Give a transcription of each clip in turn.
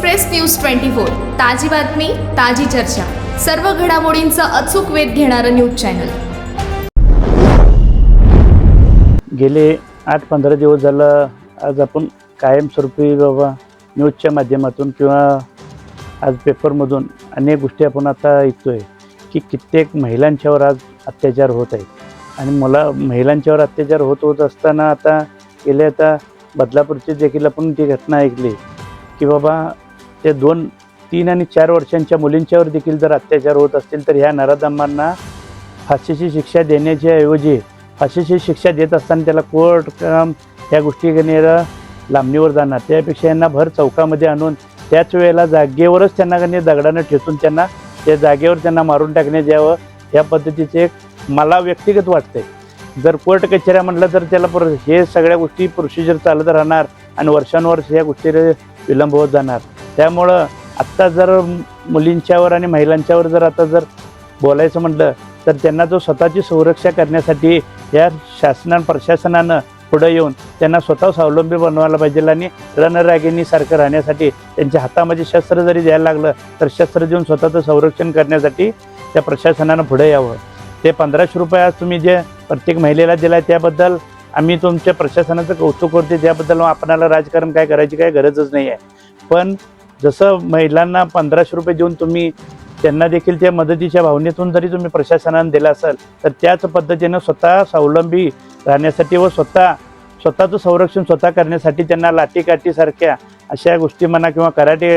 Express news twenty four ताजी बातमी ताजी चर्चा. सर्व घडामोडींचा अचूक वेध घेणारं न्यूज चॅनल. गेले आठ पंधरा दिवस झालं आज आपण कायमस्वरूपी बाबा न्यूजच्या माध्यमातून किंवा आज पेपरमधून अनेक गोष्टी आपण आता ऐकतोय की कित्येक महिलांच्यावर आज अत्याचार होत आहेत. आणि मला महिलांच्यावर अत्याचार होत होत असताना आता गेले आता बदलापूरची देखील आपण ती घटना ऐकली की बाबा ते दोन तीन आणि चार वर्षांच्या मुलींच्यावर देखील जर अत्याचार होत असतील तर ह्या नराधमांना फाशीची शिक्षा देण्याच्या ऐवजी फाशीची शिक्षा देत असताना त्याला कोर्ट काम ह्या गोष्टी लांबणीवर जाणार. त्यापेक्षा यांना भर चौकामध्ये आणून त्याच वेळेला जागेवरच त्यांना कधी दगडानं ठेचून त्यांना त्या जागेवर त्यांना मारून टाकण्यात यावं या पद्धतीचे एक मला व्यक्तिगत वाटतंय. जर कोर्ट कचेऱ्या म्हटलं तर त्याला पर हे सगळ्या गोष्टी प्रोसिजर चालत राहणार आणि वर्षानुवर्ष या गोष्टी विलंब होत जाणार. त्यामुळं आत्ता जर मुलींच्यावर आणि महिलांच्यावर जर आता जर बोलायचं म्हटलं तर त्यांना जो स्वतःची सुरक्षा करण्यासाठी या शासनानं प्रशासनानं पुढं येऊन त्यांना स्वतः स्वावलंबी बनवायला पाहिजे आणि रणरागिणीसारखं राहण्यासाठी त्यांच्या हातामध्ये शस्त्र जरी द्यायला लागलं तर शस्त्र देऊन स्वतःचं संरक्षण करण्यासाठी त्या प्रशासनानं पुढे यावं. ते पंधराशे रुपये आज तुम्ही जे प्रत्येक महिलेला दिला आहे त्याबद्दल आम्ही तुमच्या प्रशासनाचं कौतुक करते त्याबद्दल आपणाला राजकारण काय करायची काय गरजच नाही आहे पण जसं महिलांना पंधराशे रुपये देऊन तुम्ही त्यांना देखील त्या मदतीच्या भावनेतून जरी तुम्ही प्रशासनानं दिला असाल तर त्याच पद्धतीनं स्वतः स्वावलंबी राहण्यासाठी व स्वतः स्वतःचं संरक्षण स्वतः करण्यासाठी त्यांना लाठीकाठीसारख्या अशा गोष्टी म्हणा किंवा कराटे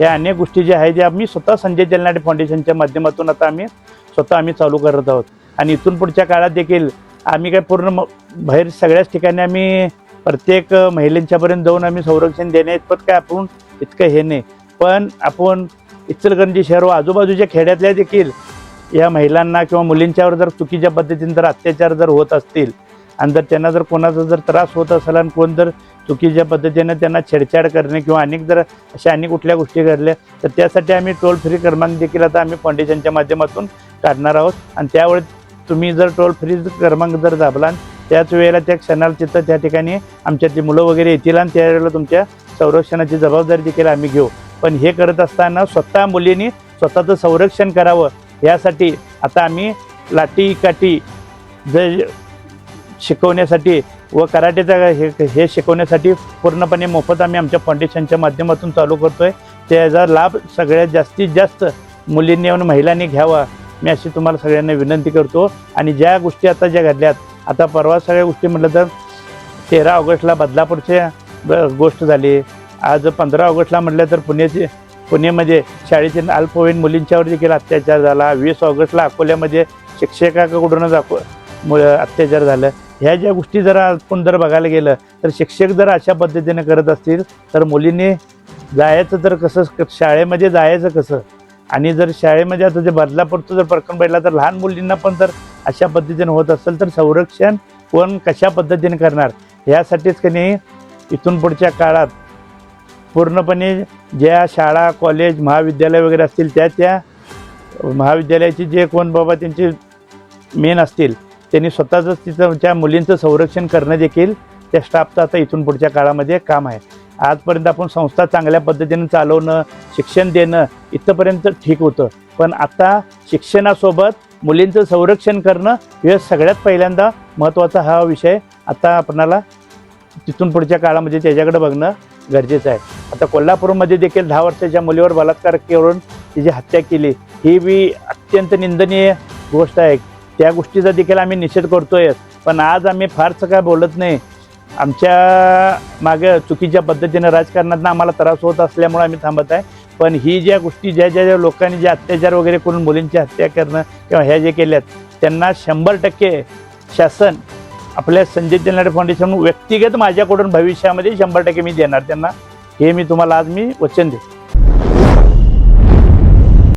या अनेक गोष्टी ज्या आहेत ज्या आम्ही स्वतः संजय जलनाडे फाउंडेशनच्या माध्यमातून आता आम्ही स्वतः आम्ही चालू करत आहोत. आणि इथून पुढच्या काळात देखील आम्ही काय पूर्ण म- बाहेर सगळ्याच ठिकाणी आम्ही प्रत्येक महिलांच्यापर्यंत जाऊन आम्ही संरक्षण देण्या इतपत काय आपण इतकं हे नाही. पण आपण इचलकरंजी शहर व आजूबाजूच्या खेड्यातल्या देखील या महिलांना किंवा मुलींच्यावर जर चुकीच्या पद्धतीने जर अत्याचार जर होत असतील आणि जर त्यांना जर कोणाचा जर त्रास होत असेल आणि कोण जर चुकीच्या पद्धतीने त्यांना छेडछाड करणे किंवा अनेक जर अशा अनेक कुठल्या गोष्टी घडल्या तर त्यासाठी आम्ही टोल फ्री क्रमांक देखील आता आम्ही फाउंडेशनच्या माध्यमातून काढणार आहोत. आणि त्यावेळी तुम्ही जर टोल फ्री क्रमांक जर दाबला त्याच वेळेला त्या क्षणाला तिथं त्या ठिकाणी आमच्या ती मुलं वगैरे येतील आणि त्यावेळेला तुमच्या संरक्षणाची जबाबदारी देखील आम्ही घेऊ. पण हे करत असताना स्वतः मुलींनी स्वतःचं संरक्षण करावं यासाठी आता आम्ही लाठी काठी जे शिकवण्यासाठी व कराटेचा हे हे शिकवण्यासाठी पूर्णपणे मोफत आम्ही आमच्या फाउंडेशनच्या माध्यमातून चालू करतो आहे त्याचा लाभ सगळ्यात जास्तीत जास्त मुलींनी आणि महिलांनी घ्यावा मी अशी तुम्हाला सगळ्यांना विनंती करतो. आणि ज्या गोष्टी आता ज्या घडल्यात आता परवा सगळ्या गोष्टी म्हटलं तर तेरा ऑगस्टला बदलापूरच्या गोष्ट झाली. आज पंधरा ऑगस्टला म्हटलं तर पुण्याचे पुणेमध्ये शाळेतील अल्पवयीन मुलींच्यावर देखील अत्याचार झाला. वीस ऑगस्टला अकोल्यामध्ये शिक्षकाकडूनच अको मु- अत्याचार झालं. ह्या ज्या गोष्टी जर आपण जर बघायला गेलं तर शिक्षक जर अशा पद्धतीने करत असतील तर मुलींनी जायचं तर कसं? शाळेमध्ये जायचं कसं? आणि जर शाळेमध्ये आता जे बदलापूरचं जर प्रकरण पडला तर लहान मुलींना पण जर अशा पद्धतीने होत असेल तर संरक्षण कोण कशा पद्धतीने करणार? यासाठीच की नाही इथून पुढच्या काळात पूर्णपणे ज्या शाळा कॉलेज महाविद्यालय वगैरे असतील त्या त्या महाविद्यालयाची जे कोण बाबा त्यांचे मेन असतील त्यांनी स्वतःचंच तिथं त्या मुलींचं संरक्षण करणं देखील त्या स्टाफचं आता इथून पुढच्या काळामध्ये काम आहे. आजपर्यंत आपण संस्था चांगल्या पद्धतीनं चालवणं शिक्षण देणं इथंपर्यंत ठीक होतं. पण आता शिक्षणासोबत मुलींचं संरक्षण करणं हे सगळ्यात पहिल्यांदा महत्त्वाचा हा विषय आता आपणाला तिथून पुढच्या काळामध्ये म्हणजे त्याच्याकडे बघणं गरजेचं आहे. आता कोल्हापूरमध्ये देखील दहा वर्षाच्या मुलीवर बलात्कार करून तिची हत्या केली ही बी अत्यंत निंदनीय गोष्ट आहे. त्या गोष्टीचा देखील आम्ही निषेध करतोय. पण आज आम्ही फारसं काय बोलत नाही. आमच्या मागे चुकीच्या पद्धतीनं राजकारणातून आम्हाला त्रास होत असल्यामुळे आम्ही थांबत आहे. पण ही ज्या गोष्टी ज्या ज्या ज्या लोकांनी जे अत्याचार वगैरे करून मुलींची हत्या करणं किंवा ह्या जे केल्यात त्यांना शंभर टक्के शासन आपल्या संजय जलनाडे फाउंडेशन व्यक्तिगत माझ्याकडून भविष्यामध्ये शंभर टक्के मी देणार त्यांना. हे मी तुम्हाला आज मी वचन देतो.